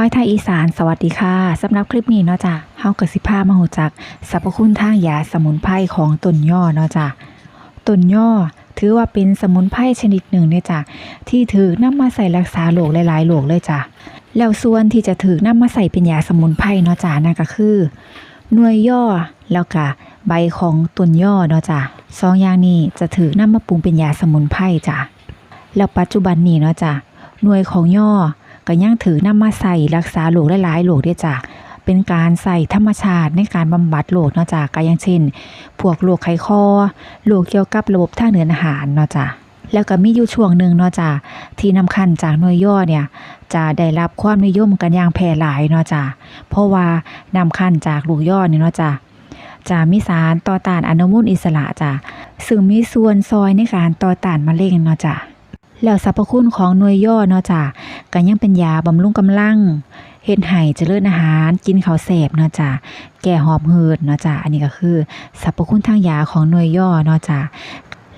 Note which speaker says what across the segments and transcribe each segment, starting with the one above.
Speaker 1: ห้อยไทยอีสาน สวัสดีค่ะสำหรับคลิปนี้เนาะจ้ะเฮากสิพามาหูจักสรรพคุณทางยาสมุนไพรของต้นย่อเนาะจ้ะต้นย่อถือว่าเป็นสมุนไพรชนิดหนึ่งเนี่ยจ้ะที่ถือนำมาใส่รักษาโรคหลายๆโรคเลยจ้ะแล้วส่วนที่จะถือนำมาใส่เป็นยาสมุนไพรเนาะจ้ะนั่นก็คือหน่วยย่อแล้วก็ใบของต้นย่อเนาะจ้ะสองอย่างนี้จะถือนำมาปรุงเป็นยาสมุนไพรจ้ะแล้วปัจจุบันนี้เนาะจ้ะหน่วยของย่อ ก็ยังถือนำมาใส่รักษาโรคหลายๆโรคด้วยจ้ะเป็นการใส่ธรรมชาติในการบำบัดโรคเนาะจ้ะก็อย่างเช่น พวกโรคไขข้อโรคเกี่ยวกับระบบทางเดินอาหารเนาะจ้ะแล้วก็มีอยู่ช่วงหนึ่งเนาะจ้ะที่นำคันจากหน่วยย่อเนี่ยจะได้รับความนิยมกันอย่างแพร่หลายเนาะจ้ะเพราะว่านำขั้นจากลูกย่อเนี่เนาะจ้ะจะมีสารต่อต้านอนุมูลอิสระจ้ะซึ่งมีส่วนซอยในการต่อต้านมะเร็งเนาะจ้ะแล้วสรรพคุณของหน่วยย่อเนาะจ้ะ ก็ยังเป็นยาบำรุงกำลังเฮ็ดให้เจริญอาหารกินข้าวแสบเนาะจ้ะแก่หอบหืดเนาะจ้ะอันนี้ก็คือสรรพคุณทางยาของหน่วยย่อเนาะจ้ะ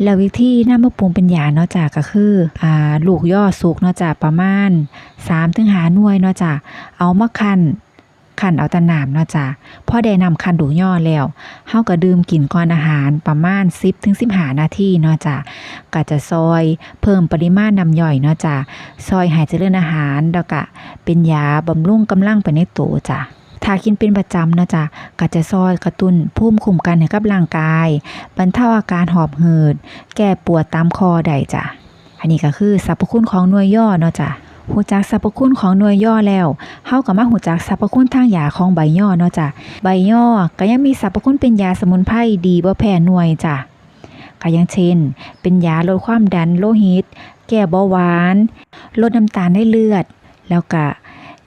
Speaker 1: แล้ววิธีน้ำมะปรุงเป็นยาเนาะจ้ะก็คืออ่าลูกย่อสุกเนาะจ้ะประมาณ3ถึง5หน่วยเนาะจ้ะเอามาคั่น ขันเอาแตะน้ำเนาะจ้ะพ่อได้นำคันดูย่อแล้วเฮาก็ดื่มกินก่อนอาหารประมาณ 10ถึง15นาทีเนาะจ้ะก็จะซอยเพิ่มปริมาณน้ำย่อยเนาะจ้ะซอยให้เจริญอาหารแล้วก็เป็นยาบำรุงกำลังไปในตัวจ้ะถ้ากินเป็นประจำเนาะจ้ะก็จะซอยกระตุ้นภูมิคุ้มกันให้กับร่างกาย บรรเทาอาการหอบหืด แก้ปวดตามคอได้จ้ะ อันนี้ก็คือสรรพคุณของนวยย่อเนาะจ้ะ หูจักสรรพคุณของหน่วยย่อแล้วเฮาก็มาหูจักสรรพคุณทางยาของใบย่อเนาะจ้ะใบย่อก็ยังมีสรรพคุณเป็นยาสมุนไพรดีบ่แพ้หน่วยจ้ะก็อย่างเช่น เป็นยาลดความดันโลหิต แก้เบาหวาน ลดน้ำตาลในเลือด แล้วก็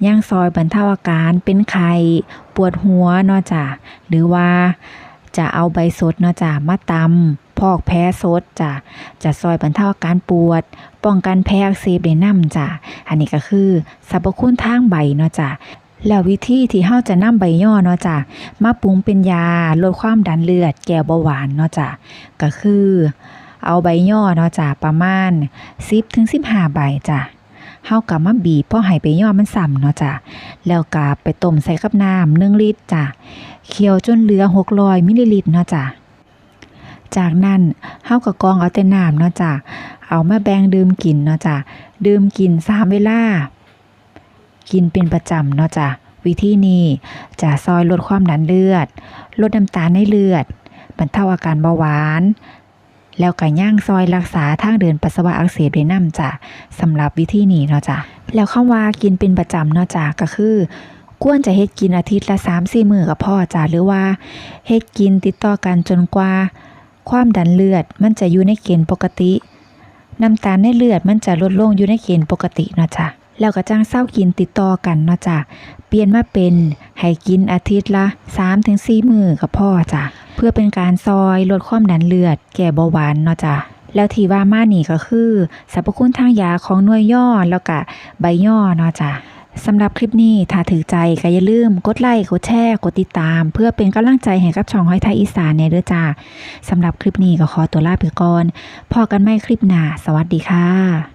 Speaker 1: ยังซอยบรรเทาอาการเป็นไข้ปวดหัวเนาะจ้ะหรือว่าจะเอาใบสดเนาะจ้ะมาตำ พอกแพ้สดจ้ะจะซอยบรรเทาอาการปวด ป้องกันแพ้อักเสบได้นำจ้ะอันนี้ก็คือสรรพคุณทางใบเนาะจ้ะแล้ววิธีที่เฮาจะนำใบย่อเนาะจ้ะมาปรุงเป็นยาลดความดันเลือด แก้เบาหวานเนาะจ้ะก็คือ เอาใบย่อเนาะจ้ะประมาณ 10ถึง15 ใบจ้ะเฮาก็มาบีบพอให้ใบย่อมันส่ำเนาะจ้ะแล้วก็ไปต้มใส่กับน้ำ1ลิตรจ้ะเคี่ยวจนเหลือ600มิลลิลิตรเนาะจ้ะ จากนั้นเฮาก็กรองเอาแต่น้ำเนาะจ้ะเอามาแบ่งดื่มกินเนาะจ้ะดื่มกินสามเวลากินเป็นประจำเนาะจ้ะวิธีนี้จะซอยลดความดันเลือด ลดน้ำตาลในเลือดบรรเทาอาการเบาหวาน แล้วก็ย่างซอยรักษาทางเดินปัสสาวะอักเสบได้นำจ้ะสำหรับวิธีนี้เนาะจ้ะแล้วคำว่ากินเป็นประจำเนาะจ้ะก็คือควรจะเฮ็ดกินอาทิตย์ละ3-4มื้อก็พอจ้ะหรือว่าเฮ็ดกินติดต่อกันจนกว่า ความดันเลือดมันจะอยู่ในเกณฑ์ปกติ น้ำตาลในเลือดมันจะลดลงอยู่ในเกณฑ์ปกติเนาะจ้ะแล้วก็จ้างเศร้ากินติดต่อกันเนาะจ้ะเปลี่ยนมาเป็นให้กินอาทิตย์ละ3-4มื้อก็พอจ้ะเพื่อเป็นการซอยลดความดันเลือด แก้เบาหวานเนาะจ้ะแล้วที่ว่ามานี่ก็คือสรรพคุณทางยาของหน่วยย่อแล้วก็ใบย่อเนาะจ้ะ สำหรับคลิปนี้ถ้าถือใจก็อย่าลืมกดไลค์กดแชร์กดติดตาม เพื่อเป็นกำลังใจให้กับช่องห้อยไทยอีสานในเด้อจ้าสำหรับคลิปนี้ก็ขอตัวลาไปก่อนพอกันไม่คลิปหน้า สวัสดีค่ะ